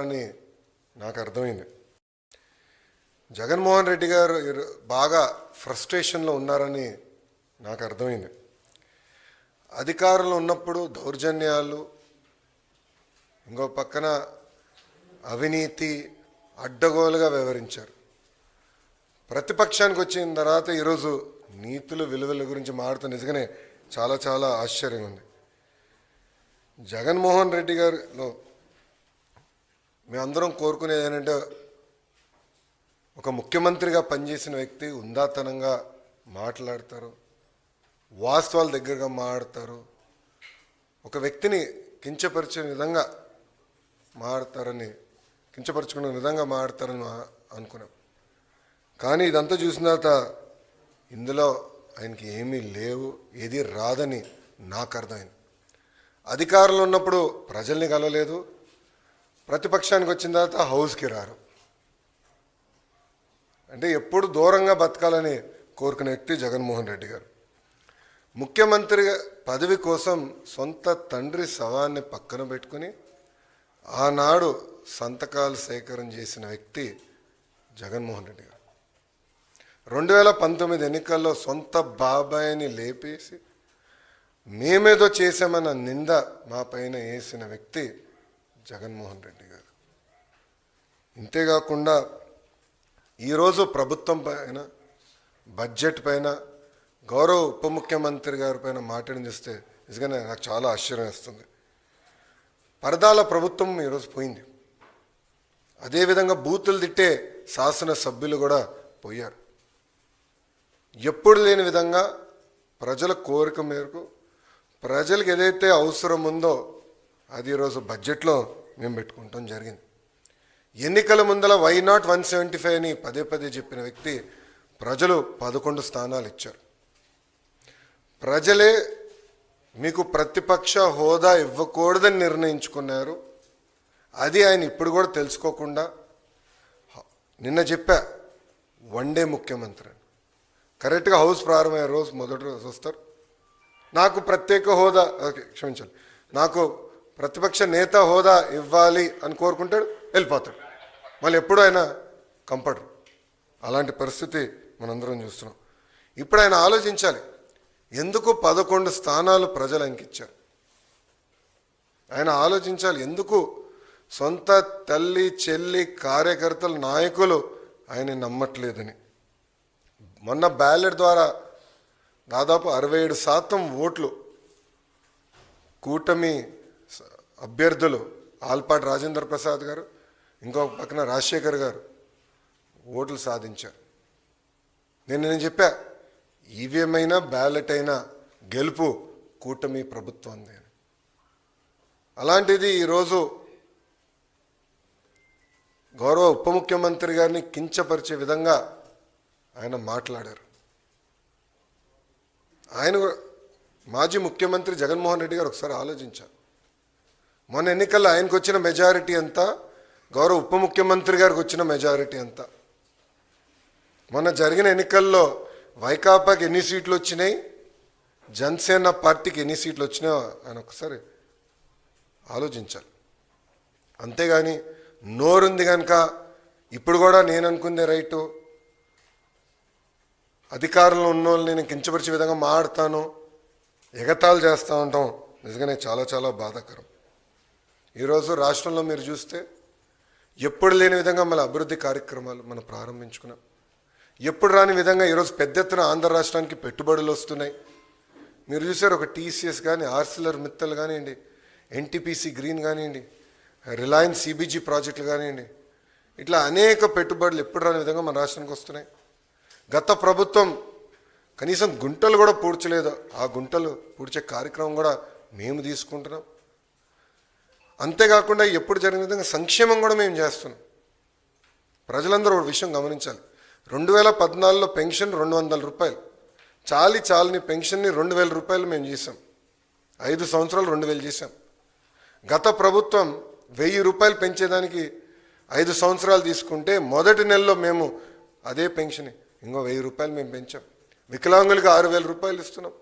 అని నాకు అర్థమైంది. జగన్మోహన్ రెడ్డి గారు బాగా ఫ్రస్ట్రేషన్లో ఉన్నారని నాకు అర్థమైంది. అధికారంలో ఉన్నప్పుడు దౌర్జన్యాలు ఇంకో పక్కన అవినీతి అడ్డగోలుగా వ్యవహరించారు. ప్రతిపక్షానికి వచ్చిన తర్వాత ఈరోజు నీతులు విలువల గురించి మాడుతూ నిజంగానే చాలా చాలా ఆశ్చర్యంగా ఉంది. జగన్మోహన్ రెడ్డి గారిలో మేమందరం కోరుకునేది ఏంటంటే ఒక ముఖ్యమంత్రిగా పనిచేసిన వ్యక్తి ఉందాతనంగా మాట్లాడతారు వాస్తవాల దగ్గరగా మాట్లాడతారు ఒక వ్యక్తిని కించపరిచే విధంగా మాడతారని కించపరచుకునే విధంగా మాడతారని అనుకున్నాం. కానీ ఇదంతా చూసిన తర్వాత ఇందులో ఆయనకి ఏమీ లేవు ఏది రాదని నాకు అర్థమైంది. అధికారంలో ఉన్నప్పుడు ప్రజల్ని కలవలేదు ప్రతిపక్షానికి వచ్చిన తర్వాత హౌస్కి రారు. అంటే ఎప్పుడు దూరంగా బతకాలని కోరుకునే వ్యక్తి జగన్మోహన్ రెడ్డి గారు. ముఖ్యమంత్రి పదవి కోసం సొంత తండ్రి శవాన్ని పక్కన పెట్టుకుని ఆనాడు సంతకాలు సేకరణ చేసిన వ్యక్తి జగన్మోహన్ రెడ్డి గారు. రెండు వేల పంతొమ్మిది ఎన్నికల్లో సొంత బాబాయిని లేపేసి మేమేదో చేశామన్న నింద మా పైన వేసిన వ్యక్తి జగన్మోహన్ రెడ్డి గారు. ఇంతేకాకుండా ఈరోజు ప్రభుత్వం పైన బడ్జెట్ పైన గౌరవ ఉప ముఖ్యమంత్రి గారి పైన మాట్లాడి చూస్తే నిజంగానే నాకు చాలా ఆశ్చర్యం వేస్తుంది. పరదాల ప్రభుత్వం ఈరోజు పోయింది. అదేవిధంగా బూతులు తిట్టే శాసన సభ్యులు కూడా పోయారు. ఎప్పుడు లేని విధంగా ప్రజల కోరిక మేరకు ప్రజలకు ఏదైతే అవసరం ఉందో అది ఈరోజు బడ్జెట్లో మేము పెట్టుకుంటాం జరిగింది. ఎన్నికల ముందల why not one seventy five అని పదే పదే చెప్పిన వ్యక్తి ప్రజలు పదకొండు స్థానాలు ఇచ్చారు. ప్రజలే మీకు ప్రతిపక్ష హోదా ఇవ్వకూడదని నిర్ణయించుకున్నారు. అది ఆయన ఇప్పుడు కూడా తెలుసుకోకుండా నిన్న చెప్పా వన్ డే ముఖ్యమంత్రి అని. కరెక్ట్గా హౌస్ ప్రారంభమయ్యే రోజు మొదటి రోజు వస్తారు. నాకు ప్రత్యేక హోదా ఓకే క్షమించాలి నాకు ప్రతిపక్ష నేత హోదా ఇవ్వాలి అని కోరుకుంటాడు వెళ్ళిపోతాడు. మళ్ళీ ఎప్పుడు ఆయన కంపడరు అలాంటి పరిస్థితి మనందరం చూస్తున్నాం. ఇప్పుడు ఆయన ఆలోచించాలి. ఎందుకు పదకొండు స్థానాలు ప్రజలు ఆయనకి ఇచ్చారు ఆయన ఆలోచించాలి. ఎందుకు సొంత తల్లి చెల్లి కార్యకర్తలు నాయకులు ఆయన నమ్మట్లేదని. మొన్న బ్యాలెట్ ద్వారా దాదాపు అరవై ఏడు శాతం ఓట్లు కూటమి అభ్యర్థులు ఆల్పాటి రాజేంద్ర ప్రసాద్ గారు ఇంకొక పక్కన రాజశేఖర్ గారు ఓట్లు సాధించారు. నేను నేను చెప్పా ఈవీఎం అయినా బ్యాలెట్ అయినా గెలుపు కూటమి ప్రభుత్వం అని అలాంటిది ఈరోజు గౌరవ ఉప ముఖ్యమంత్రి గారిని కించపరిచే విధంగా ఆయన మాట్లాడారు. ఆయన కూడా- మాజీ ముఖ్యమంత్రి జగన్మోహన్ రెడ్డి గారు ఒకసారి ఆలోచించారు. మొన్న ఎన్నికల్లో ఆయనకు వచ్చిన మెజారిటీ ఎంత? గౌరవ ఉప ముఖ్యమంత్రి గారికి వచ్చిన మెజారిటీ ఎంత? మొన్న జరిగిన ఎన్నికల్లో వైకాపాకి ఎన్ని సీట్లు వచ్చినాయి? జనసేన పార్టీకి ఎన్ని సీట్లు వచ్చినాయో ఆయన ఒకసారి ఆలోచించాలి. అంతేగాని నోరుంది కనుక ఇప్పుడు కూడా నేను అనుకుందే రైటు. అధికారంలో ఉన్న వాళ్ళని నేను కించపరిచే విధంగా మాడతాను ఎగతాళి చేస్తూ ఉంటాం. నిజంగానే చాలా చాలా బాధాకరం. ఈరోజు రాష్ట్రంలో మీరు చూస్తే ఎప్పుడు లేని విధంగా మన అభివృద్ధి కార్యక్రమాలు మనం ప్రారంభించుకున్నాం. ఎప్పుడు రాని విధంగా ఈరోజు పెద్ద ఎత్తున ఆంధ్ర రాష్ట్రానికి పెట్టుబడులు వస్తున్నాయి. మీరు చూసారు ఒక టీసీఎస్ కానీ ఆర్సిలర్ మిత్తల్ కానివ్వండి ఎన్టీపీసీ గ్రీన్ కానివ్వండి రిలయన్స్ సిబిజీ ప్రాజెక్టులు కానివ్వండి ఇట్లా అనేక పెట్టుబడులు ఎప్పుడు రాని విధంగా మన రాష్ట్రానికి వస్తున్నాయి. గత ప్రభుత్వం కనీసం గుంటలు కూడా పూడ్చలేదు. ఆ గుంటలు పూడ్చే కార్యక్రమం కూడా మేము తీసుకుంటున్నాం. అంతేకాకుండా ఎప్పుడు జరిగిన విధంగా సంక్షేమం కూడా మేము చేస్తున్నాం. ప్రజలందరూ ఒక విషయం గమనించాలి. రెండు వేల పద్నాలుగులో పెన్షన్ రెండు వందల రూపాయలు. చాలి చాలని పెన్షన్ని రెండు వేల రూపాయలు మేము చేసాం ఐదు సంవత్సరాలు రెండు వేలు చేసాం గత ప్రభుత్వం వెయ్యి రూపాయలు పెంచేదానికి ఐదు సంవత్సరాలు తీసుకుంటే మొదటి నెలలో మేము అదే పెన్షన్ ఇంకో వెయ్యి రూపాయలు మేము పెంచాం. వికలాంగులకి ఆరు వేల రూపాయలు ఇస్తున్నాం.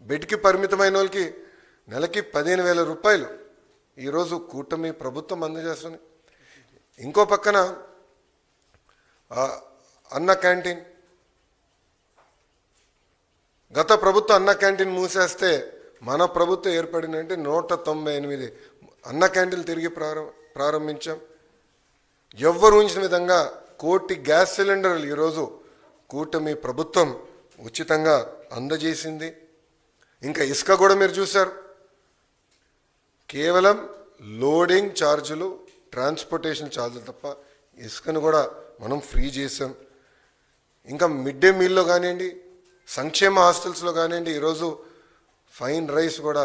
బెడ్కి పరిమితమైన వాళ్ళకి నెలకి పదిహేను వేల రూపాయలు. ఈరోజు కూటమి ప్రభుత్వం అందజేస్తుంది. ఇంకో పక్కన అన్న క్యాంటీన్. గత ప్రభుత్వం అన్న క్యాంటీన్ మూసేస్తే మన ప్రభుత్వం ఏర్పడిందంటే నూట తొంభై ఎనిమిది అన్న క్యాంటీన్లు తిరిగి ప్రారంభ ప్రారంభించాం. ఎవ్వరు ఉంచిన విధంగా కోటి గ్యాస్ సిలిండర్లు ఈరోజు కూటమి ప్రభుత్వం ఉచితంగా అందజేసింది. ఇంకా ఇసుక కూడా మీరు చూశారు. కేవలం లోడింగ్ ఛార్జీలు ట్రాన్స్పోర్టేషన్ ఛార్జీలు తప్ప ఇసుకను కూడా మనం ఫ్రీ చేసాం ఇంకా మిడ్ డే మీల్లో కానివ్వండి సంక్షేమ హాస్టల్స్లో కానివ్వండి ఈరోజు ఫైన్ రైస్ కూడా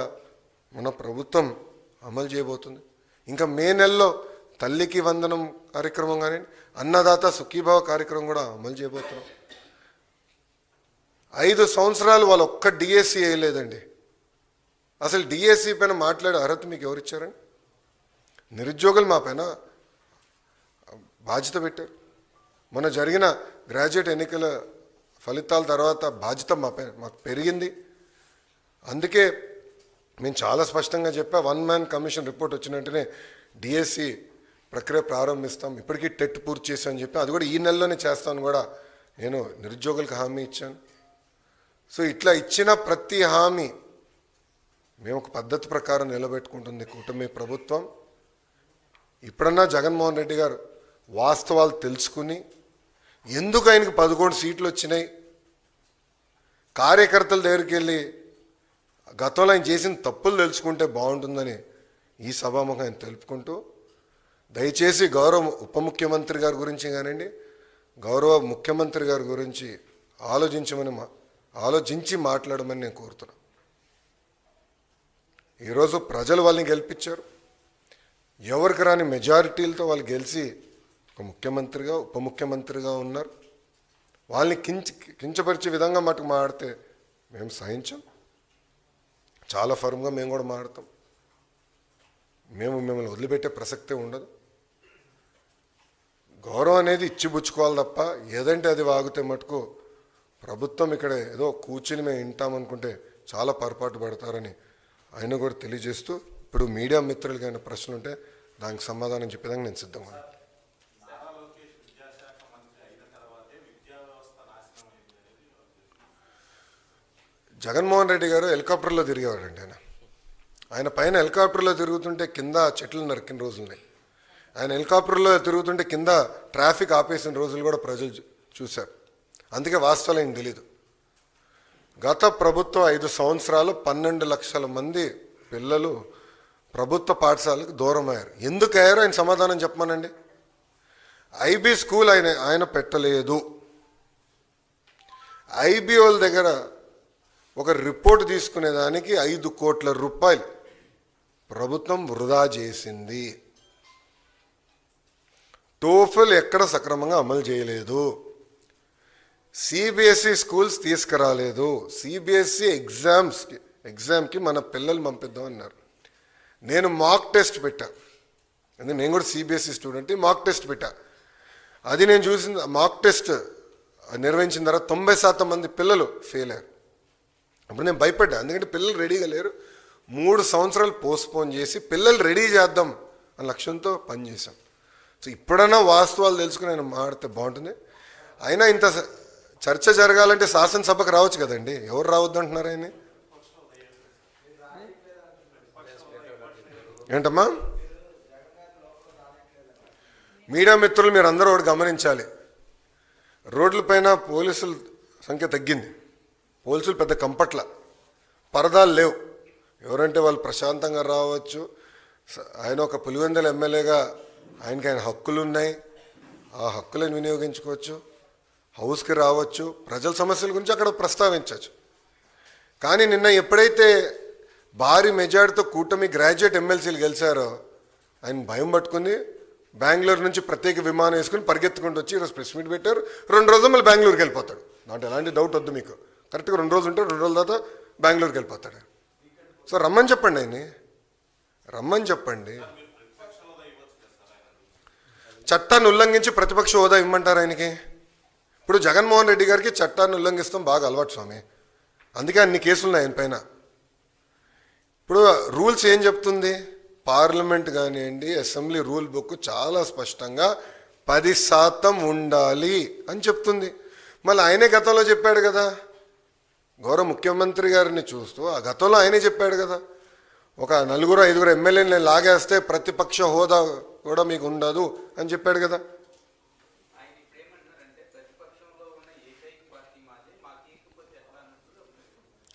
మన ప్రభుత్వం అమలు చేయబోతుంది. ఇంకా మే నెలలో తల్లికి వందనం కార్యక్రమం కానివ్వండి అన్నదాత సుఖీభావ కార్యక్రమం కూడా అమలు చేయబోతున్నాం. ఐదు సంవత్సరాలు వాళ్ళు ఒక్క డిఎస్సి వేయలేదండి. అసలు డిఎస్సి పైన మాట్లాడే అర్హత మీకు ఎవరిచ్చారండి నిరుద్యోగులు మా పైన బాధ్యత పెట్టారు. మొన్న జరిగిన గ్రాడ్యుయేట్ ఎన్నికల ఫలితాల తర్వాత బాధ్యత మా పైన మాకు పెరిగింది. అందుకే మేము చాలా స్పష్టంగా చెప్పా వన్ మ్యాన్ కమిషన్ రిపోర్ట్ వచ్చిన వెంటనే డిఎస్సి ప్రక్రియ ప్రారంభిస్తాం ఇప్పటికీ టెట్ పూర్తి చేశామని చెప్పి అది కూడా ఈ నెలలోనే చేస్తాను కూడా నేను నిరుద్యోగులకు హామీ ఇచ్చాను. సో ఇట్లా ఇచ్చిన ప్రతి హామీ మేము ఒక పద్ధతి ప్రకారం నిలబెట్టుకుంటుంది కూటమి ప్రభుత్వం. ఇప్పుడన్నా జగన్మోహన్ రెడ్డి గారు వాస్తవాలు తెలుసుకుని ఎందుకు ఆయనకు పదకొండు సీట్లు వచ్చినాయి? కార్యకర్తల దగ్గరికి వెళ్ళి గతంలో ఆయన చేసిన తప్పులు తెలుసుకుంటే బాగుంటుందని ఈ సభాముఖం ఆయన తెలుపుకుంటూ దయచేసి గౌరవ ఉప ముఖ్యమంత్రి గారి గురించి కానివ్వండి గౌరవ ముఖ్యమంత్రి గారి గురించి ఆలోచించమని మా ఆలోచించి మాట్లాడమని నేను కోరుతున్నాను. ఈరోజు ప్రజలు వాళ్ళని గెలిపించారు. ఎవరికి రాని మెజారిటీలతో వాళ్ళు గెలిచి ఒక ముఖ్యమంత్రిగా ఉప ముఖ్యమంత్రిగా ఉన్నారు. వాళ్ళని కించ కించపరిచే విధంగా మటుకు మాడితే మేము సహించాం. చాలా ఫర్మ్గా మేము కూడా మాడతాం మేము మిమ్మల్ని వదిలిపెట్టే ప్రసక్తే ఉండదు. గౌరవం అనేది ఇచ్చిపుచ్చుకోవాలి తప్ప ఏదంటే అది వాగితే మటుకు ప్రభుత్వం ఇక్కడ ఏదో కూర్చుని మేము వింటామనుకుంటే చాలా పొరపాటు పడతారని ఆయన కూడా తెలియజేస్తూ ఇప్పుడు మీడియా మిత్రులకి అయిన ప్రశ్నలు ఉంటే దానికి సమాధానం చెప్పేదానికి నేను సిద్ధంగా ఉన్నాను. జగన్మోహన్ రెడ్డి గారు హెలికాప్టర్లో తిరిగేవాడండి ఆయన. ఆయన పైన హెలికాప్టర్లో తిరుగుతుంటే కింద చెట్లు నరికిన రోజులున్నాయి ఆయన హెలికాప్టర్లో తిరుగుతుంటే కింద ట్రాఫిక్ ఆపేసిన రోజులు కూడా ప్రజలు చూ- చూశారు. అందుకే వాస్తవాలు ఆయన తెలీదు. గత ప్రభుత్వం ఐదు సంవత్సరాలు పన్నెండు లక్షల మంది పిల్లలు ప్రభుత్వ పాఠశాలకు దూరం అయ్యారు ఎందుకు అయ్యారో ఆయన సమాధానం చెప్పమానండి. ఐబీ స్కూల్ ఆయన ఆయన పెట్టలేదు. ఐబీఓల దగ్గర ఒక రిపోర్ట్ తీసుకునేదానికి ఐదు కోట్ల రూపాయలు ప్రభుత్వం వృధా చేసింది. టోఫెల్ ఎక్కడ సక్రమంగా అమలు చేయలేదు. సిబిఎస్ఈ స్కూల్స్ తీసుకురాలేదు. సిబిఎస్ఈ ఎగ్జామ్స్కి ఎగ్జామ్కి మన పిల్లలు పంపిద్దాం అన్నారు. నేను మాక్ టెస్ట్ పెట్టా. అంటే నేను కూడా సిబిఎస్ఈ స్టూడెంట్ మాక్ టెస్ట్ పెట్టా. అది నేను చూసిన మాక్ టెస్ట్ నిర్వహించిన తర్వాత తొంభై శాతం మంది పిల్లలు ఫెయిల్ అయ్యారు. అప్పుడు నేను భయపడ్డా. ఎందుకంటే పిల్లలు రెడీగా లేరు. మూడు సంవత్సరాలు పోస్ట్పోన్ చేసి పిల్లలు రెడీ చేద్దాం అనే లక్ష్యంతో పనిచేశాం. సో ఇప్పుడన్నా వాస్తవాలు తెలుసుకుని ఆయన మాడితే బాగుంటుంది. అయినా ఇంత స- చర్చ జరగాలంటే శాసనసభకు రావచ్చు కదండి. ఎవరు రావద్దు అంటున్నారు ఆయన ఏంటమ్మా? మీడియా మిత్రులు మీరు అందరూ ఒకటి గమనించాలి. రోడ్లపైన పోలీసుల సంఖ్య తగ్గింది. పోలీసులు పెద్ద కంపట్ల. పరదాలు లేవు. ఎవరంటే వాళ్ళు ప్రశాంతంగా రావచ్చు. ఆయన ఒక పులివెందల ఎమ్మెల్యేగా ఆయనకి ఆయన హక్కులు ఉన్నాయి ఆ హక్కులను వినియోగించుకోవచ్చు. హౌస్కి రావచ్చు ప్రజల సమస్యల గురించి అక్కడ ప్రస్తావించవచ్చు. కానీ నిన్న ఎప్పుడైతే భారీ మెజార్టీతో కూటమి గ్రాడ్యుయేట్ ఎమ్మెల్సీలు గెలిచారో ఆయన భయం పట్టుకుని బెంగళూరు నుంచి ప్రత్యేక విమానం వేసుకుని పరిగెత్తుకుంటూ వచ్చి ఈరోజు ప్రెస్ మీట్ పెట్టారు. రెండు రోజులు మళ్ళీ బెంగళూరుకి వెళ్ళిపోతాడు. దాంట్లో ఎలాంటి డౌట్ వద్దు మీకు. కరెక్ట్గా రెండు రోజులు ఉంటే రెండు రోజుల తర్వాత బెంగళూరుకి వెళ్ళిపోతాడు. సో రమ్మని చెప్పండి ఆయన్ని. రమ్మని చెప్పండి. చట్టాన్ని ఉల్లంఘించి ప్రతిపక్ష హోదా ఇవ్వమంటారు ఆయనకి? ఇప్పుడు జగన్మోహన్ రెడ్డి గారికి చట్టాన్ని ఉల్లంఘిస్తాం బాగా అలవాటు స్వామి. అందుకే అన్ని కేసులు ఉన్నాయి ఆయన పైన. ఇప్పుడు రూల్స్ ఏం చెప్తుంది? పార్లమెంట్ కానివ్వండి అసెంబ్లీ రూల్ బుక్ చాలా స్పష్టంగా పది శాతం ఉండాలి అని చెప్తుంది. మళ్ళీ ఆయనే గతంలో చెప్పాడు కదా. గౌరవ ముఖ్యమంత్రి గారిని చూస్తూ ఆ గతంలో ఆయనే చెప్పాడు కదా. ఒక నలుగురు ఐదుగురు ఎమ్మెల్యేని లాగేస్తే ప్రతిపక్ష హోదా కూడా మీకు ఉండదు అని చెప్పాడు కదా ఆయన ఇప్పుడు ఏమంటున్నారంటే ప్రతిపక్షంలో ఉన్న ఏకైక పార్టీ మాదే మాకు ఇకపోతే ఎట్లా అన్నట్టు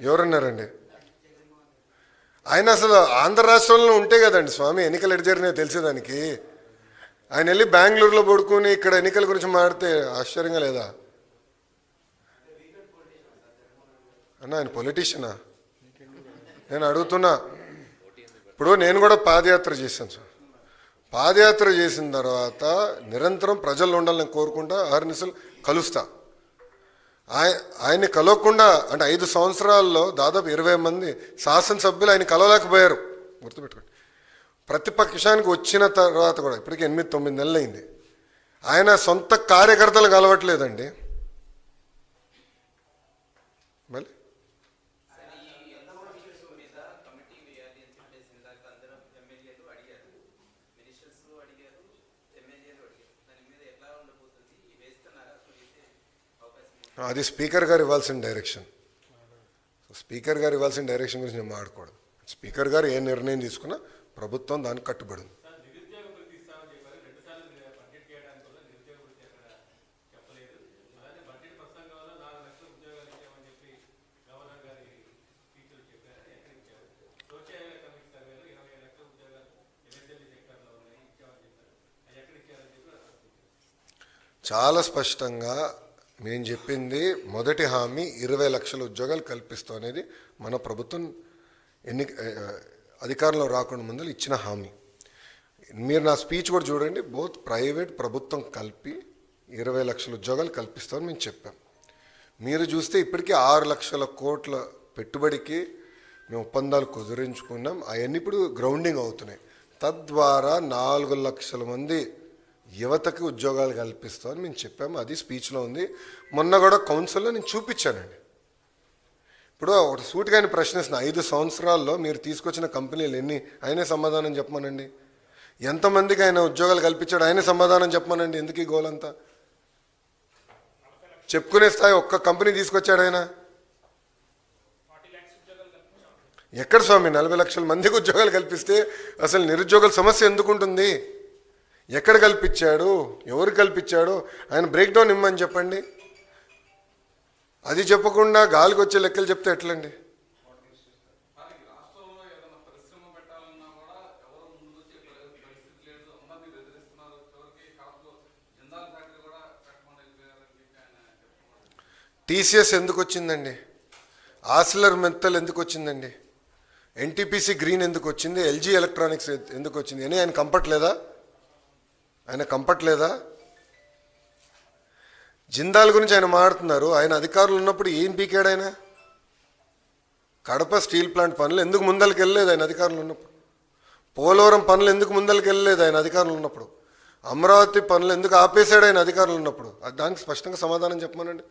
ఎవరున్నారండి? ఆయన అసలు ఆంధ్ర రాష్ట్రంలో ఉంటే కదండి స్వామి ఎన్నికలు ఎటు తెలిసేదానికి ఆయన వెళ్ళి బెంగళూరులో పడుకుని ఇక్కడ ఎన్నికల గురించి మాడితే ఆశ్చర్యంగా లేదా? అన్న ఆయన పొలిటీషియనా నేను అడుగుతున్నా. ఇప్పుడు నేను కూడా పాదయాత్ర చేశాను సార్. పాదయాత్ర చేసిన తర్వాత నిరంతరం ప్రజలు ఉండాలని కోరుకుంటా ఆర్నిసలు కలుస్తా. ఆయన ఆయన్ని కలవకుండా అంటే ఐదు సంవత్సరాల్లో దాదాపు ఇరవై మంది శాసనసభ్యులు ఆయన కలవలేకపోయారు. గుర్తుపెట్టుకోండి. ప్రతిపక్షానికి వచ్చిన తర్వాత కూడా ఇప్పటికి ఎనిమిది తొమ్మిది నెలలు అయింది ఆయన సొంత కార్యకర్తలు కలవట్లేదండి మళ్ళీ సరే ఈ ఎంతవరకు ఇష్యూ మీద కమిటీ వేయాలి అని చెప్పేసి ఇందాక అందరూ ఎమ్మెల్యేలు అడిగారు మినిస్టర్స్ అడిగారు ఎమ్మెల్యేలు అడిగారు దాని మీద ఎట్లా ఉండబోతుంది వేస్తున్నారా అసలు అయితే అవకాశం ఉందా? అది స్పీకర్ గారు ఇవ్వాల్సిన డైరెక్షన్. స్పీకర్ గారు ఇవ్వాల్సిన డైరెక్షన్ గురించి నేను మాట్లాడకూడదు. స్పీకర్ గారు ఏ నిర్ణయం తీసుకున్నా ప్రభుత్వం దానికి కట్టుబడి చాలా స్పష్టంగా మేము చెప్పింది మొదటి హామీ ఇరవై లక్షల ఉద్యోగాలు కల్పిస్తాం అనేది మన ప్రభుత్వం ఎన్ని అధికారంలో రాకుండా ముందు ఇచ్చిన హామీ. మీరు నా స్పీచ్ కూడా చూడండి బోత్ ప్రైవేట్ ప్రభుత్వం కలిపి ఇరవై లక్షల ఉద్యోగాలు కల్పిస్తామని మేము చెప్పాం. మీరు చూస్తే ఇప్పటికీ ఆరు లక్షల కోట్ల పెట్టుబడికి మేము ఒప్పందాలు కుదిరించుకున్నాం. అవన్నీ ఇప్పుడు గ్రౌండింగ్ అవుతున్నాయి. తద్వారా నాలుగు లక్షల మంది యువతకి ఉద్యోగాలు కల్పిస్తామని మేము చెప్పాము. అది స్పీచ్లో ఉంది. మొన్న కూడా కౌన్సిల్లో నేను చూపించానండి. ఇప్పుడు ఒకటి సూట్ కానీ ప్రశ్నిస్తున్న. ఐదు సంవత్సరాల్లో మీరు తీసుకొచ్చిన కంపెనీలు ఎన్ని? ఆయనే సమాధానం చెప్పమనండి. ఎంతమందికి ఆయన ఉద్యోగాలు కల్పించాడు? ఆయనే సమాధానం చెప్పమనండి. ఎందుకు ఈ గోలంతా? చెప్పుకునే స్థాయి ఒక్క కంపెనీ తీసుకొచ్చాడు ఆయన. ఎక్కడ స్వామి? నలభై లక్షల మందికి ఉద్యోగాలు కల్పిస్తే అసలు నిరుద్యోగుల సమస్య ఎందుకు ఉంటుంది ఎక్కడ కల్పించాడు? ఎవరు కల్పించాడు? ఆయన బ్రేక్ డౌన్ ఇమ్మని చెప్పండి. అది చెప్పకుండా గాలికి వచ్చే లెక్కలు చెప్తే ఎట్లండి? టీసీఎస్ ఎందుకు వచ్చిందండి ఆసిలర్ మెత్తల్ ఎందుకు వచ్చిందండి ఎన్టీపీసీ గ్రీన్ ఎందుకు వచ్చింది ఎల్జీ ఎలక్ట్రానిక్స్ ఎందుకు వచ్చింది అని ఆయన కంపట్లేదా ఆయన కంపట్లేదా? జిందాల్ గురించి ఆయన మాట్లాడుతున్నారు. ఆయన అధికారులు ఉన్నప్పుడు ఏం పీకాడు ఆయన? కడప స్టీల్ ప్లాంట్ పనులు ఎందుకు ముందరికి వెళ్ళలేదు ఆయన అధికారులు ఉన్నప్పుడు? పోలవరం పనులు ఎందుకు ముందరికి వెళ్ళలేదు ఆయన అధికారులు ఉన్నప్పుడు? అమరావతి పనులు ఎందుకు ఆపేశాడు ఆయన అధికారులు ఉన్నప్పుడు? అది దానికి స్పష్టంగా సమాధానం చెప్పమనండి.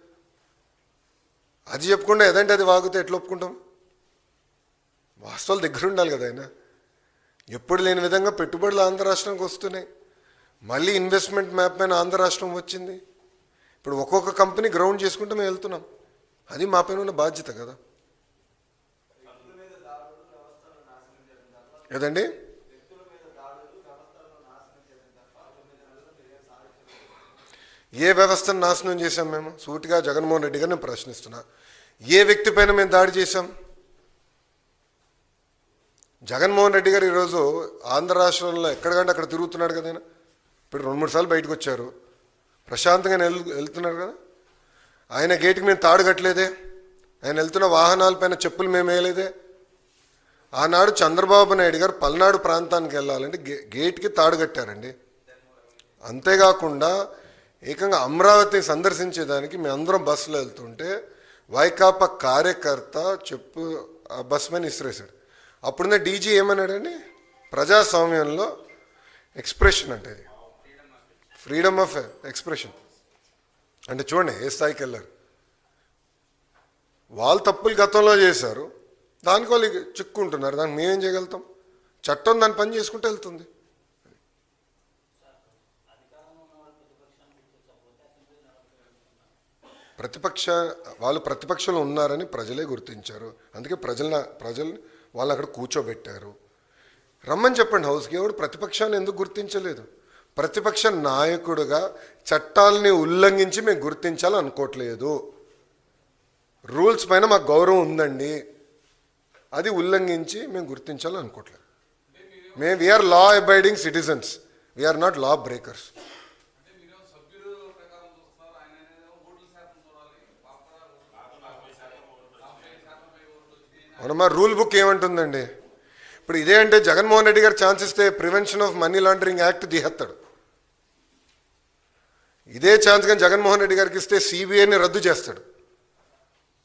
అది చెప్పకుండా ఏదంటే అది వాగితే ఎట్లా ఒప్పుకుంటాం? వాస్తవాలు దగ్గర ఉండాలి కదా ఆయన. ఎప్పుడు లేని విధంగా పెట్టుబడులు ఆంధ్ర రాష్ట్రానికి వస్తున్నాయి. మళ్ళీ ఇన్వెస్ట్మెంట్ మ్యాప్ పైన ఆంధ్ర రాష్ట్రం వచ్చింది. ఇప్పుడు ఒక్కొక్క కంపెనీ గ్రౌండ్ చేసుకుంటూ మేము వెళ్తున్నాం. అది మా పైన ఉన్న బాధ్యత కదా. ఏదండి? ఏ వ్యవస్థను నాశనం చేశాం మేము? సూటిగా జగన్మోహన్ రెడ్డి గారిని ప్రశ్నిస్తున్నా. ఏ వ్యక్తి పైన మేము దాడి చేశాం? జగన్మోహన్ రెడ్డి గారు ఈరోజు ఆంధ్ర రాష్ట్రంలో ఎక్కడికంటే అక్కడ తిరుగుతున్నాడు కదా ఇప్పుడు రెండు మూడు సార్లు బయటకు వచ్చారు. ప్రశాంతంగా వెళ్తున్నారు కదా. ఆయన గేటుకి మేము తాడు కట్టలేదే. ఆయన వెళ్తున్న వాహనాలపైన చెప్పులు మేము వేయలేదే. ఆనాడు చంద్రబాబు నాయుడు గారు పల్నాడు ప్రాంతానికి వెళ్ళాలంటే గే గేట్కి తాడు కట్టారండి. అంతేకాకుండా ఏకంగా అమరావతిని సందర్శించేదానికి మేము అందరం బస్సులో వెళ్తుంటే వైకాపా కార్యకర్త చెప్పు ఆ బస్ మీద ఇసిరేశాడు. అప్పుడున్న డీజీ ఏమన్నాడండి? ప్రజాస్వామ్యంలో ఎక్స్ప్రెషన్ అంటే ఫ్రీడమ్ ఆఫ్ ఎక్స్ప్రెషన్ అంటే చూడండి ఏ స్థాయికి వెళ్ళారు? వాళ్ళు తప్పులు గతంలో చేశారు దానికి వాళ్ళు చిక్కుంటున్నారు దానికి మేమేం చేయగలుగుతాం? చట్టం దాని పని చేసుకుంటూ వెళ్తుంది. ప్రతిపక్ష వాళ్ళు ప్రతిపక్షంలో ఉన్నారని ప్రజలే గుర్తించారు. అందుకే ప్రజల ప్రజల్ని వాళ్ళు అక్కడ కూర్చోబెట్టారు. రమ్మని చెప్పండి హౌస్కి ఎవడు ప్రతిపక్షాన్ని ఎందుకు గుర్తించలేదు? ప్రతిపక్ష నాయకుడుగా చట్టాలని ఉల్లంఘించి మేము గుర్తించాలని అనుకోవట్లేదు రూల్స్ పైన మాకు గౌరవం ఉందండి. అది ఉల్లంఘించి మేము గుర్తించాలని అనుకోవట్లేదు మేము we're law abiding citizens we're not law breakers అంటే మా అవునమ్మా రూల్ బుక్ ఏమంటుందండి? ఇప్పుడు ఇదే అంటే జగన్మోహన్ రెడ్డి గారు ఛాన్స్ ఇస్తే prevention of money laundering act తీహేస్తాడు ఇదే ఛాన్స్ కానీ జగన్మోహన్ రెడ్డి గారికి ఇస్తే సిబిఐని రద్దు చేస్తాడు.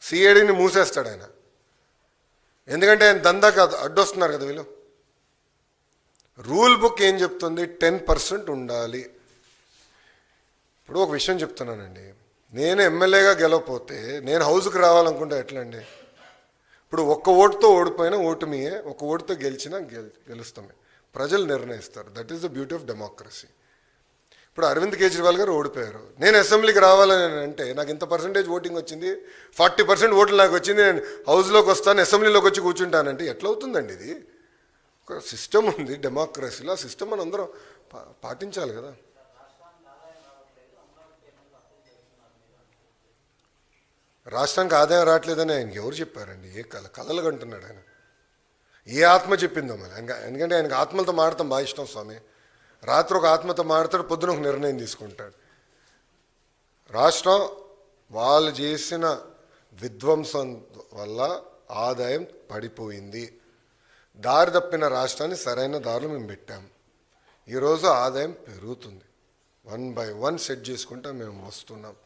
సిఐడిని మూసేస్తాడు ఆయన. ఎందుకంటే ఆయన దందా కాదు అడ్డొస్తున్నారు కదా వీళ్ళు. రూల్ బుక్ ఏం చెప్తుంది? టెన్ పర్సెంట్ ఉండాలి. ఇప్పుడు ఒక విషయం చెప్తున్నానండి. నేను ఎమ్మెల్యేగా గెలవపోతే నేను హౌస్కి రావాలనుకుంటే ఎట్లా అండి ఇప్పుడు ఒక్క ఓటుతో ఓడిపోయినా ఓటమియే ఒక ఓటుతో గెలిచినా గెలు గెలుస్తామే. ప్రజలు నిర్ణయిస్తారు. That is the beauty of democracy ఇప్పుడు అరవింద్ కేజ్రీవాల్ గారు ఓడిపోయారు. నేను అసెంబ్లీకి రావాలని అంటే నాకు ఇంత పర్సెంటేజ్ ఓటింగ్ వచ్చింది ఫార్టీ పర్సెంట్ ఓట్లు నాకు వచ్చింది నేను హౌస్లోకి వస్తాను అసెంబ్లీలోకి వచ్చి కూర్చుంటానంటే ఎట్లా అవుతుందండి ఇది? ఒక సిస్టమ్ ఉంది డెమోక్రసీలో ఆ సిస్టమ్ మనం అందరం పా- పాటించాలి కదా. రాష్ట్రానికి ఆదాయం రావట్లేదని ఆయనకి ఎవరు చెప్పారండి? ఏ కళ కళలు కంటున్నాడు ఆయన. ఏ ఆత్మ చెప్పిందో మరి? ఆయన ఎందుకంటే ఆయనకి ఆత్మలతో మాడటం బాగా ఇష్టం స్వామి. రాత్రి ఒక ఆత్మతో మాడతాడు పొద్దున ఒక నిర్ణయం తీసుకుంటాడు. రాష్ట్రం వాళ్ళు చేసిన విధ్వంసం వల్ల ఆదాయం పడిపోయింది. దారి తప్పిన రాష్ట్రాన్ని సరైన దారిలో మేము పెట్టాం. ఈరోజు ఆదాయం పెరుగుతుంది. వన్ బై వన్ సెట్ చేసుకుంటా మేము వస్తున్నాం.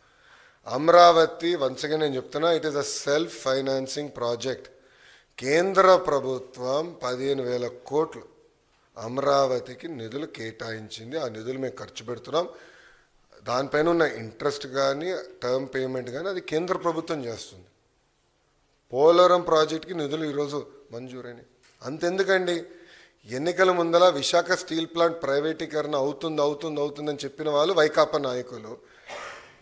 అమరావతి వన్స్గా నేను చెప్తున్నా it is a self financing project కేంద్ర ప్రభుత్వం పదిహేను వేల కోట్లు అమరావతికి నిధులు కేటాయించింది. ఆ నిధులు మేము ఖర్చు పెడుతున్నాం. దానిపైన ఉన్న ఇంట్రెస్ట్ కానీ టర్మ్ పేమెంట్ కానీ అది కేంద్ర ప్రభుత్వం చేస్తుంది. పోలవరం ప్రాజెక్ట్కి నిధులు ఈరోజు మంజూరైనవి అంతెందుకండి? ఎన్నికల ముందల విశాఖ స్టీల్ ప్లాంట్ ప్రైవేటీకరణ అవుతుంది అవుతుంది అవుతుందని చెప్పిన వాళ్ళు వైకాపా నాయకులు.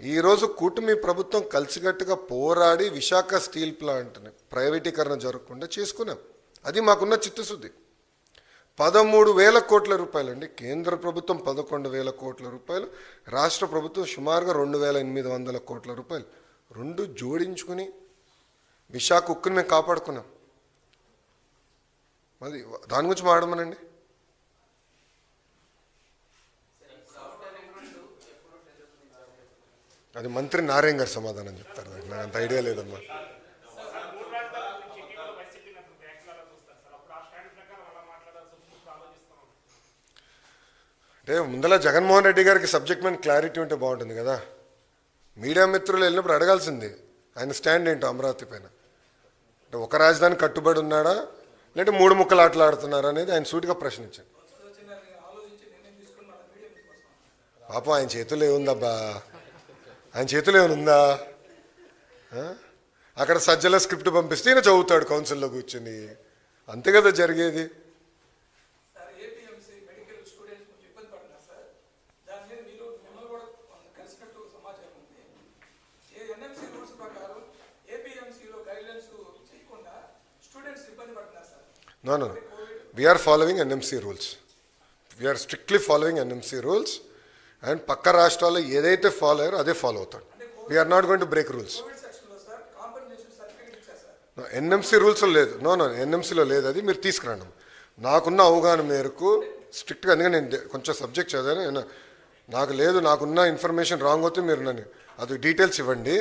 ఈరోజు కూటమి ప్రభుత్వం కలిసికట్టుగా పోరాడి విశాఖ స్టీల్ ప్లాంట్ని ప్రైవేటీకరణ జరగకుండా చేసుకున్నాం. అది మాకున్న చిత్తశుద్ధి. పదమూడు వేల కోట్ల రూపాయలండి. కేంద్ర ప్రభుత్వం పదకొండు వేల కోట్ల రూపాయలు రాష్ట్ర ప్రభుత్వం సుమారుగా రెండు వేల ఎనిమిది వందల కోట్ల రూపాయలు. రెండు జోడించుకుని విశాఖ ఉక్కుని మేము కాపాడుకున్నాం. అది దాని గురించి మాడమనండి అది మంత్రి నారాయణ గారు సమాధానం చెప్తారు. నాకు అంత ఐడియా లేదమ్మా. అంటే ముందల జగన్మోహన్ రెడ్డి గారికి సబ్జెక్ట్ మీద క్లారిటీ ఉంటే బాగుంటుంది కదా. మీడియా మిత్రులు వెళ్ళినప్పుడు అడగాల్సింది ఆయన స్టాండ్ ఏంటో అమరావతి పైన. అంటే ఒక రాజధాని కట్టుబడి ఉన్నాడా లేదంటే మూడు ముక్కలు ఆటలాడుతున్నారా అనేది ఆయన సూటిగా ప్రశ్నించాడు పాపం ఆయన చేతులు ఏముందబ్బా? ఆయన చేతులు ఏమైనా అక్కడ సజ్జల స్క్రిప్ట్ పంపిస్తే ఈయన చదువుతాడు కౌన్సిల్లో కూర్చుని. అంతే కదా జరిగేది సార్ ఏపీఎంసీ మెడికల్ స్టూడెంట్స్ కొంచెం ఇబ్బంది పడుతున్నారు సార్ దాని మీద మీరు మిమ్మల్ని కూడా కొంత కలిసినట్టు సమాచారం ఉంది ఏ ఎన్ఎంసీ రూల్స్ ప్రకారం ఏపీఎంసీలో గైడ్లైన్స్ చేయకుండా స్టూడెంట్స్ ఇబ్బంది పడుతున్నారు no no we're following NMC rules we're strictly following NMC rules and పక్క రాష్ట్రాల్లో ఏదైతే ఫాలో అయ్యారో అదే ఫాలో అవుతాడు we're not going to break rules NMC రూల్స్లో లేదు. నో నో ఎన్ఎంసీలో లేదు. అది మీరు తీసుకురండి. నాకున్న అవగాహన మేరకు స్ట్రిక్ట్గా అందుకని నేను కొంచెం సబ్జెక్ట్ చదివాను. నాకు లేదు నాకున్న ఇన్ఫర్మేషన్ రాంగ్ అవుతే మీరు నన్ను అది డీటెయిల్స్ ఇవ్వండి.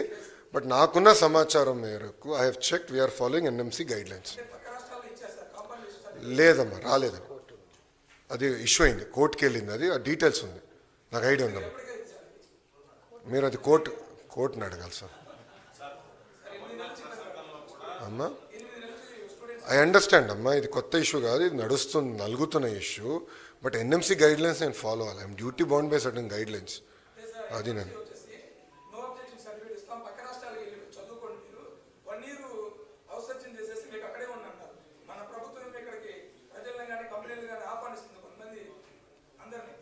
బట్ నాకున్న సమాచారం మేరకు I have check we're following NMC guidelines అంటే పక్క రాష్ట్రాల్లో ఇచ్చారు సార్ కాంపన్సేషన్ లేదమ్మా రాలేదమ్మా. అది ఇష్యూ అయింది. కోర్టుకి వెళ్ళింది. అది ఆ డీటెయిల్స్ ఉంది. నాకు ఐడియా ఉందమ్మా. మీరు అది కోర్టు కోర్టుని అడగాలి సార్. అమ్మా ఐ అండర్స్టాండ్ అమ్మా ఇది కొత్త ఇష్యూ కాదు ఇది నడుస్తుంది నలుగుతున్న ఇష్యూ బట్ ఎన్ఎంసీ గైడ్లైన్స్ నేను ఫాలో అవ్వాలి I'm duty bound by certain guidelines అది నేను వచ్చేసి నో అబ్జెక్షన్ సర్టిఫికేట్ ఇస్తాం పక్క రాష్ట్రాలకు వెళ్ళి చదువుకోండి మీరు వన్ ఇయర్ అవసర్జన్ చేసేసి మీకు అక్కడే ఉండంటారు మన ప్రభుత్వం ఏమో ఇక్కడికి ప్రజలను కానీ కంపెనీలు కానీ ఆహ్వానిస్తుంది కొంతమంది అందరినీ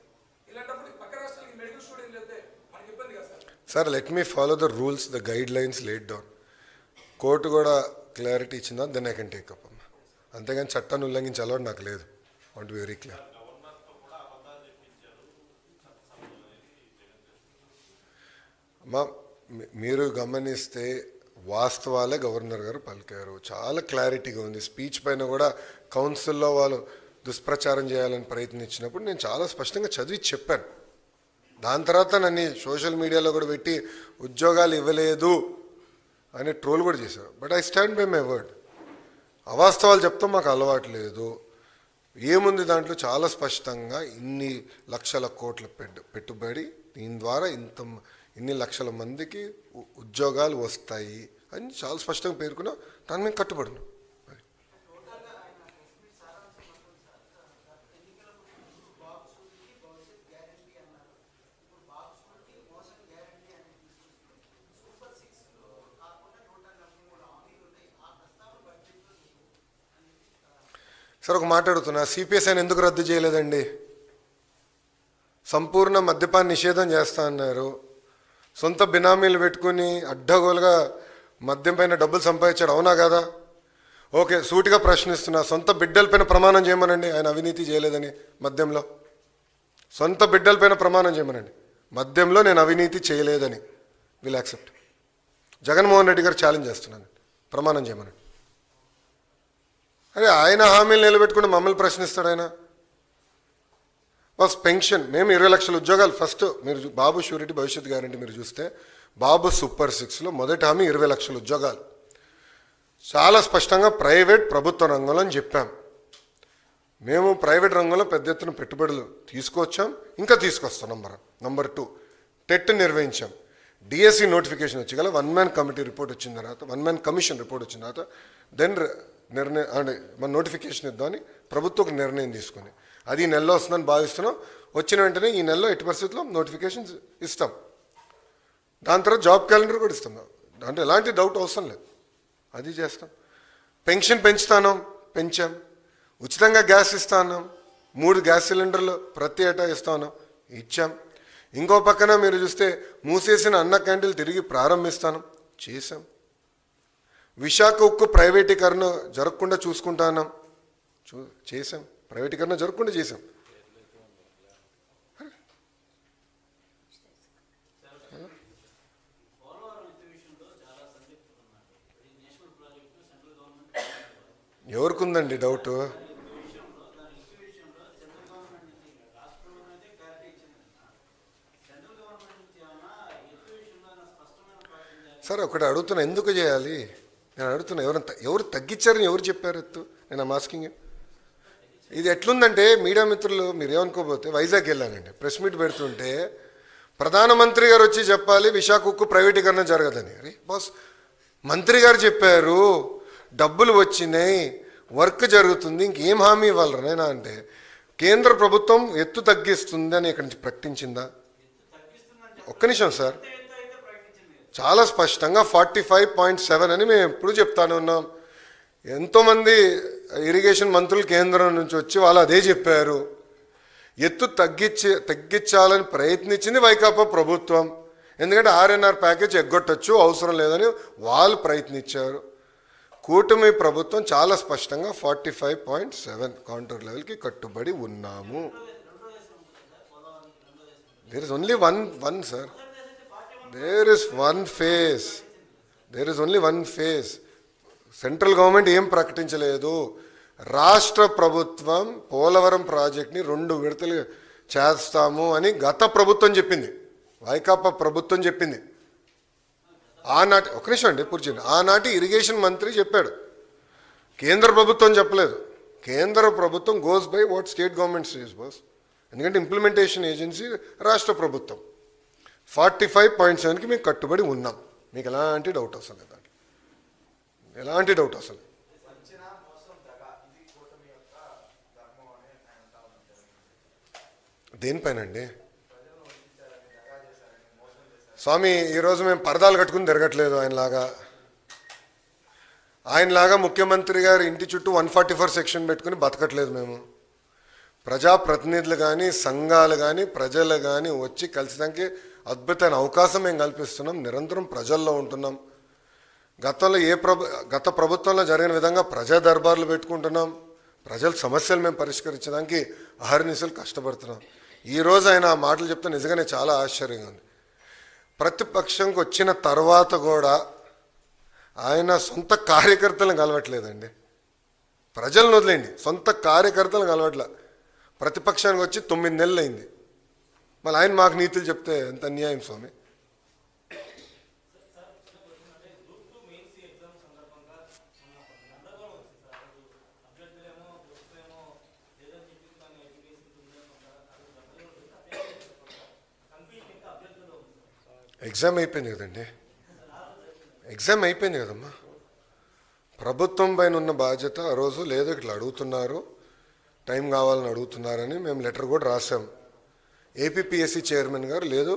ఇలాంటప్పుడు పక్క రాష్ట్రాలకి మెడికల్ స్టూడెంట్లు వెళ్తే మనకి ఇబ్బంది కదా sir let me follow the rules the guidelines laid down court కూడా క్లారిటీ ఇచ్చిందా? Then I can take up అమ్మా అంతేగాని చట్టాన్ని ఉల్లంఘించే అలవాటు నాకు లేదు. వాంట్ వెరీ క్లియర్ అమ్మా మీరు గమనిస్తే వాస్తవాలే గవర్నర్ గారు పలికారు. చాలా క్లారిటీగా ఉంది. స్పీచ్ పైన కూడా కౌన్సిల్లో వాళ్ళు దుష్ప్రచారం చేయాలని ప్రయత్నించినప్పుడు నేను చాలా స్పష్టంగా చదివి చెప్పాను. దాని తర్వాత నన్ను సోషల్ మీడియాలో కూడా పెట్టి ఉద్యోగాలు ఇవ్వలేదు అని ట్రోల్ కూడా చేశారు. But I stand by my word అవాస్తవాలు చెప్తాం మాకు అలవాటు లేదు. ఏముంది దాంట్లో? చాలా స్పష్టంగా ఇన్ని లక్షల కోట్ల పెట్టు పెట్టుబడి దీని ద్వారా ఇంత ఇన్ని లక్షల మందికి ఉద్యోగాలు వస్తాయి అని చాలా స్పష్టంగా పేర్కొన్నా దాన్ని మేము కట్టుబడినాం సార్ ఒక మాట్లాడుతున్నా సిపిఎస్ఐని సిపిఎస్ ఎందుకు రద్దు చేయలేదండి? సంపూర్ణ మద్యపాన నిషేధం చేస్తా అన్నారు. సొంత బినామీలు పెట్టుకుని అడ్డగోలుగా మద్యం పైన డబ్బులు సంపాదించాడు అవునా కదా? ఓకే సూటిగా ప్రశ్నిస్తున్నా. సొంత బిడ్డలపైన ప్రమాణం చేయమనండి. ఆయన అవినీతి చేయలేదని మద్యంలో. సొంత బిడ్డలపైన ప్రమాణం చేయమనండి. మద్యంలో నేను అవినీతి చేయలేదని. విల్ యాక్సెప్ట్ జగన్మోహన్ రెడ్డి గారు ఛాలెంజ్ చేస్తున్నాను. ప్రమాణం చేయమనండి. అరే ఆయన హామీలు నిలబెట్టుకుని మమ్మల్ని ప్రశ్నిస్తాడు ఆయన. బస్ పెన్షన్ మేము ఇరవై లక్షల ఉద్యోగాలు. ఫస్ట్ మీరు బాబు షూరిటీ భవిష్యత్ గ్యారంటీ మీరు చూస్తే బాబు సూపర్ సిక్స్లో మొదటి హామీ ఇరవై లక్షల ఉద్యోగాలు. చాలా స్పష్టంగా ప్రైవేట్ ప్రభుత్వ రంగంలో అని చెప్పాం. మేము ప్రైవేట్ రంగంలో పెద్ద ఎత్తున పెట్టుబడులు తీసుకొచ్చాం. ఇంకా తీసుకొస్తాం నంబర్ నంబర్ టూ టెట్ నిర్వహించాం. డిఎస్సి నోటిఫికేషన్ వచ్చి గల వన్ మ్యాన్ కమిటీ రిపోర్ట్ వచ్చిన తర్వాత వన్ మ్యాన్ కమిషన్ రిపోర్ట్ వచ్చిన తర్వాత దెన్ నిర్ణయం అంటే మన నోటిఫికేషన్ ఇద్దామని ప్రభుత్వం ఒక నిర్ణయం తీసుకుని. అది ఈ నెలలో వస్తుందని భావిస్తున్నాం. వచ్చిన వెంటనే ఈ నెలలో ఎట్టి పరిస్థితుల్లో నోటిఫికేషన్స్ ఇస్తాం. దాని తర్వాత జాబ్ క్యాలెండర్ కూడా ఇస్తాం. అంటే ఎలాంటి డౌట్ అవసరం లేదు. అది చేస్తాం. పెన్షన్ పెంచుతాను పెంచాం. ఉచితంగా గ్యాస్ ఇస్తాను. మూడు గ్యాస్ సిలిండర్లు ప్రతి ఏటా ఇస్తాను. ఇచ్చాం. ఇంకో పక్కన మీరు చూస్తే మూసేసిన అన్న క్యాంటీన్లు తిరిగి ప్రారంభిస్తాను. చేశాం. విశాఖ ఉక్కు ప్రైవేటీకరణ జరగకుండా చూసుకుంటాన్నాం చూ చేశాం. ప్రైవేటీకరణ జరగకుండా చేశాం. ఎవరికి ఉందండి డౌట్? సరే సార్ ఒకటి అడుగుతున్నా ఎందుకు చేయాలి? నేను అడుగుతున్నా ఎవరు ఎవరు తగ్గించారని ఎవరు చెప్పారు ఎత్తు? నేను మాస్కింగ్ ఇది ఎట్లుందంటే మీడియా మిత్రులు మీరు ఏమనుకోపోతే వైజాగ్ వెళ్ళానండి. ప్రెస్ మీట్ పెడుతుంటే ప్రధానమంత్రి గారు వచ్చి చెప్పాలి విశాఖ ప్రైవేటీకరణ జరగదని. అరే బాస్ మంత్రి గారు చెప్పారు డబ్బులు వచ్చినాయి వర్క్ జరుగుతుంది ఇంకేం హామీ ఇవ్వాలి నైనా అంటే కేంద్ర ప్రభుత్వం ఎత్తు తగ్గిస్తుంది అని ఇక్కడి నుంచి ప్రకటించిందా? ఒక్క నిమిషం సార్. చాలా స్పష్టంగా ఫార్టీ ఫైవ్ పాయింట్ సెవెన్ అని మేము ఎప్పుడు చెప్తానే ఉన్నాం. ఎంతోమంది ఇరిగేషన్ మంత్రులు కేంద్రం నుంచి వచ్చి వాళ్ళు అదే చెప్పారు. ఎత్తు తగ్గించి తగ్గించాలని ప్రయత్నించింది వైకాపా ప్రభుత్వం. ఎందుకంటే ఆర్ఎన్ఆర్ ప్యాకేజ్ ఎగ్గొట్టచ్చు అవసరం లేదని వాళ్ళు ప్రయత్నించారు. కూటమి ప్రభుత్వం చాలా స్పష్టంగా forty five point seven contour లెవెల్కి కట్టుబడి ఉన్నాము. There is only one one sir there is one phase there is only one phase central government ఏం ప్రకటించలేదు. రాష్ట్ర ప్రభుత్వం పోలవరం ప్రాజెక్ట్ని రెండు విడతలు చేస్తాము అని గత ప్రభుత్వం చెప్పింది. వైకాపా ప్రభుత్వం చెప్పింది. ఆనాటి ఒక నిమిషం అండి పూర్తి ఆనాటి ఇరిగేషన్ మంత్రి చెప్పాడు. కేంద్ర ప్రభుత్వం చెప్పలేదు. కేంద్ర ప్రభుత్వం goes by what state government says boss ఎందుకంటే ఇంప్లిమెంటేషన్ ఏజెన్సీ రాష్ట్ర ప్రభుత్వం. ఫార్టీ ఫైవ్ పాయింట్ సెవెన్కి మేము కట్టుబడి ఉన్నాం. మీకు ఎలాంటి డౌట్ అసలు లేదు ఎలాంటి డౌట్ అసలు దేనిపైనండి? స్వామి ఈరోజు మేము పరదాలు కట్టుకుని తిరగట్లేదు ఆయనలాగా. ఆయనలాగా ముఖ్యమంత్రి గారి ఇంటి చుట్టూ వన్ ఫార్టీ ఫోర్ సెక్షన్ పెట్టుకుని బతకట్లేదు మేము. ప్రజాప్రతినిధులు కానీ సంఘాలు కానీ ప్రజలు కానీ వచ్చి కలిసిదానికి అద్భుతమైన అవకాశం మేము కల్పిస్తున్నాం. నిరంతరం ప్రజల్లో ఉంటున్నాం. గతంలో ఏ ప్రభు గత ప్రభుత్వంలో జరిగిన విధంగా ప్రజా దర్బార్లు పెట్టుకుంటున్నాం. ప్రజల సమస్యలు మేము పరిష్కరించడానికి అహర్నిశలు కష్టపడుతున్నాం. ఈరోజు ఆయన ఆ మాటలు చెప్తే నిజంగానే చాలా ఆశ్చర్యంగా ఉంది. ప్రతిపక్షంకి వచ్చిన తర్వాత కూడా ఆయన సొంత కార్యకర్తలను కలవట్లేదండి. ప్రజలను వదిలేండి సొంత కార్యకర్తలను కలవట్లే. ప్రతిపక్షానికి వచ్చి తొమ్మిది నెలలు అయింది మళ్ళీ ఆయన మాకు నీతులు చెప్తే ఎంత అన్యాయం స్వామి? ఎగ్జామ్ అయిపోయింది కదండి. ఎగ్జామ్ అయిపోయింది కదమ్మా. ప్రభుత్వం పైన ఉన్న బాధ్యత ఆ రోజు లేదు ఇట్లా అడుగుతున్నారు టైం కావాలని అడుగుతున్నారని మేము లెటర్ కూడా రాసాం. ఏపీపీఎస్సీ చైర్మన్ గారు లేదు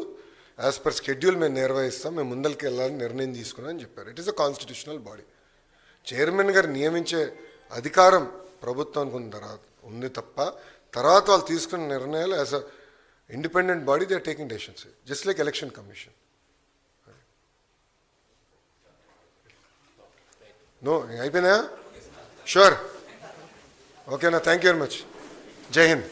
యాజ్ పర్ షెడ్యూల్ మేము నిర్వహిస్తాం మేము ముందరికి వెళ్ళాలని నిర్ణయం తీసుకున్నామని చెప్పారు. It is a constitutional body chairman గారు నియమించే అధికారం ప్రభుత్వానికి ఉంది తర్వాత ఉంది తప్ప తర్వాత వాళ్ళు తీసుకున్న నిర్ణయాలు as a independent body they are taking decisions just like election commission no అయిపోయినా షూర్ ఓకేనా థ్యాంక్ యూ వెరీ మచ్ జై హింద్